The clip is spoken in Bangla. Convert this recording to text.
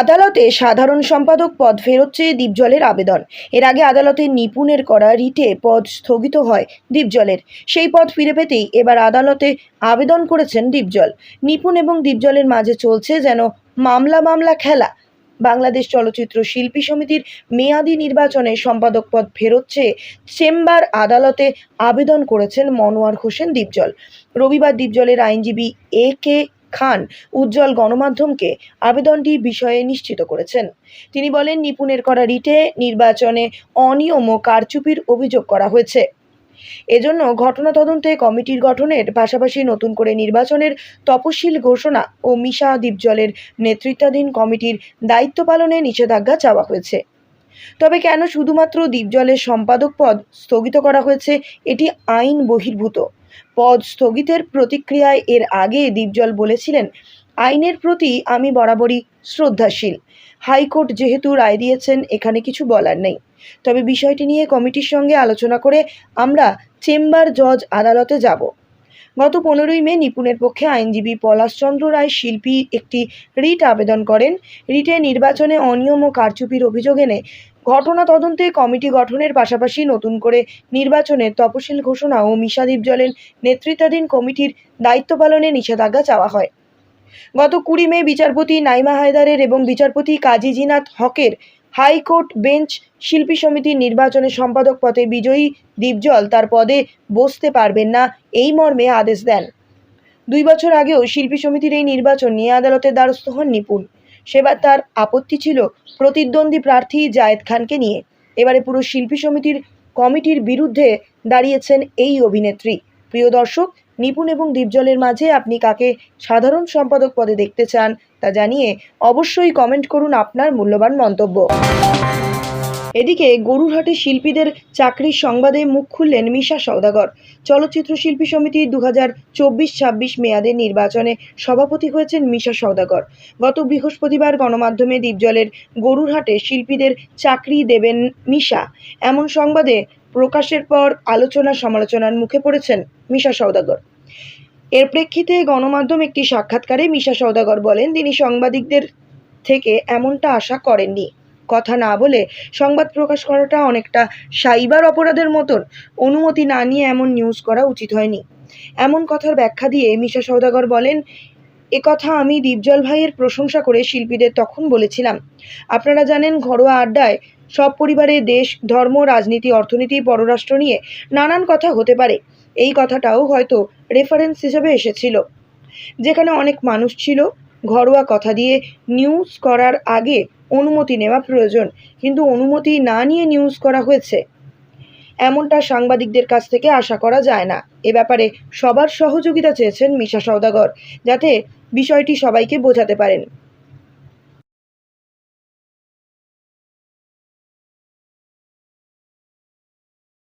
আদালতে সাধারণ সম্পাদক পদ ফেরত চেয়ে দীপজলের আবেদন। এর আগে আদালতে নিপুণের করা রিটে পদ স্থগিত হয় দীপজলের। সেই পদ ফিরে পেতেই এবার আদালতে আবেদন করেছেন দীপজল। নিপুণ এবং দীপজলের মাঝে চলছে যেন মামলা মামলা খেলা। বাংলাদেশ চলচ্চিত্র শিল্পী সমিতির মেয়াদি নির্বাচনে সম্পাদক পদ ফেরত চেয়ে চেম্বার আদালতে আবেদন করেছেন মনোয়ার হোসেন দীপজল। রবিবার দীপজলের আইনজীবী এ কে খান উজ্জ্বল গণমাধ্যমকে আবেদনটি বিষয়ে নিশ্চিত করেছেন। তিনি বলেন, নিপুণের করা রিটে নির্বাচনে অনিয়ম ও কারচুপির অভিযোগ করা হয়েছে। এজন্য ঘটনা তদন্তে কমিটির গঠনের পাশাপাশি নতুন করে নির্বাচনের তপশিল ঘোষণা ও মিশা দ্বীপজলের নেতৃত্বাধীন কমিটির দায়িত্ব পালনে নিষেধাজ্ঞা চাওয়া হয়েছে। তবে কেন শুধুমাত্র দ্বীপজলের সম্পাদক পদ স্থগিত করা হয়েছে, এটি আইন বহির্ভূত। পদ স্থগিতের প্রতিক্রিয়ায় এর আগে দীপজল বলেছিলেন, আইনের প্রতি আমি বরাবরই শ্রদ্ধাশীল। হাইকোর্ট যেহেতু রায় দিয়েছেন, এখানে কিছু বলার নেই। তবে বিষয়টি নিয়ে কমিটির সঙ্গে আলোচনা করে আমরা চেম্বার জজ আদালতে যাব। গত পনেরোই মে নিপুণের পক্ষে আইনজীবী পলাশচন্দ্র রায় শিল্পী একটি রিট আবেদন করেন। রিটে নির্বাচনে অনিয়ম ও কারচুপির অভিযোগ এনে ঘটনা তদন্তে কমিটি গঠনের পাশাপাশি নতুন করে নির্বাচনের তপশিল ঘোষণা ও মিশাদীপ জলের নেতৃত্বাধীন কমিটির দায়িত্ব পালনে নিষেধাজ্ঞা চাওয়া হয়। গত কুড়ি মে বিচারপতি নাইমা হায়দারের এবং বিচারপতি কাজী জিনাত হকের হাইকোর্ট বেঞ্চ শিল্পী সমিতির নির্বাচনে সম্পাদক পদে বিজয়ী দীপজল তার পদে বসতে পারবেন না, এই মর্মে আদেশ দেন। দুই বছর আগেও শিল্পী সমিতির এই নির্বাচন নিয়ে আদালতের দ্বারস্থ হন নিপুণ। সেবার তার আপত্তি ছিল প্রতিদ্বন্দ্বী প্রার্থী জায়েদ খানকে নিয়ে। এবারে পুরো শিল্পী সমিতির কমিটির বিরুদ্ধে দাঁড়িয়েছেন এই অভিনেত্রী। প্রিয় দর্শক, নিপুণ এবং দীপজলের মাঝে আপনি কাকে সাধারণ সম্পাদক পদে দেখতে চান তা জানিয়ে অবশ্যই কমেন্ট করুন আপনার মূল্যবান মন্তব্য। এদিকে গরুরহাটে শিল্পীদের চাকরির সংবাদে মুখ খুললেন মিশা সওদাগর। চলচ্চিত্র শিল্পী সমিতির দু হাজার চব্বিশ ছাব্বিশ মেয়াদের নির্বাচনে সভাপতি হয়েছেন মিশা সওদাগর। গত বৃহস্পতিবার গণমাধ্যমে দ্বীপজলের গরুরহাটে শিল্পীদের চাকরি দেবেন মিশা। এমন সংবাদে প্রকাশের পর আলোচনা সমালোচনার মুখে পড়েছেন মিশা সওদাগর। এর প্রেক্ষিতে গণমাধ্যম একটি সাক্ষাৎকারে মিশা সওদাগর বলেন, তিনি সাংবাদিকদের থেকে এমনটা আশা করেননি। কথা না বলে সংবাদ প্রকাশ করাটা অনেকটা সাইবার অপরাধের মতন। অনুমতি না নিয়ে এমন নিউজ করা উচিত হয়নি। এমন কথার ব্যাখ্যা দিয়ে মিশা সওদাগর বলেন কথা আমি দীপজল ভাইয়ের প্রশংসা করে শিল্পীদের তখন বলেছিলাম। আপনারা জানেন, ঘরোয়া আড্ডায় সব পরিবারে দেশ, ধর্ম, রাজনীতি, অর্থনীতি, পররাষ্ট্র নিয়ে নানান কথা হতে পারে। এই কথাটাও হয়তো রেফারেন্স হিসেবে এসেছিল। যেখানে অনেক মানুষ ছিল, ঘরোয়া কথা দিয়ে নিউজ করার আগে অনুমতি নেওয়া প্রয়োজন, কিন্তু অনুমতি না নিয়ে নিউজ করা হয়েছে। এমনটা সাংবাদিকদের কাছ থেকে আশা করা যায় না। এ ব্যাপারে সবার সহযোগিতা চেয়েছেন মিশা সওদাগর, যাতে বিষয়টি সবাইকে বোঝাতে পারেন।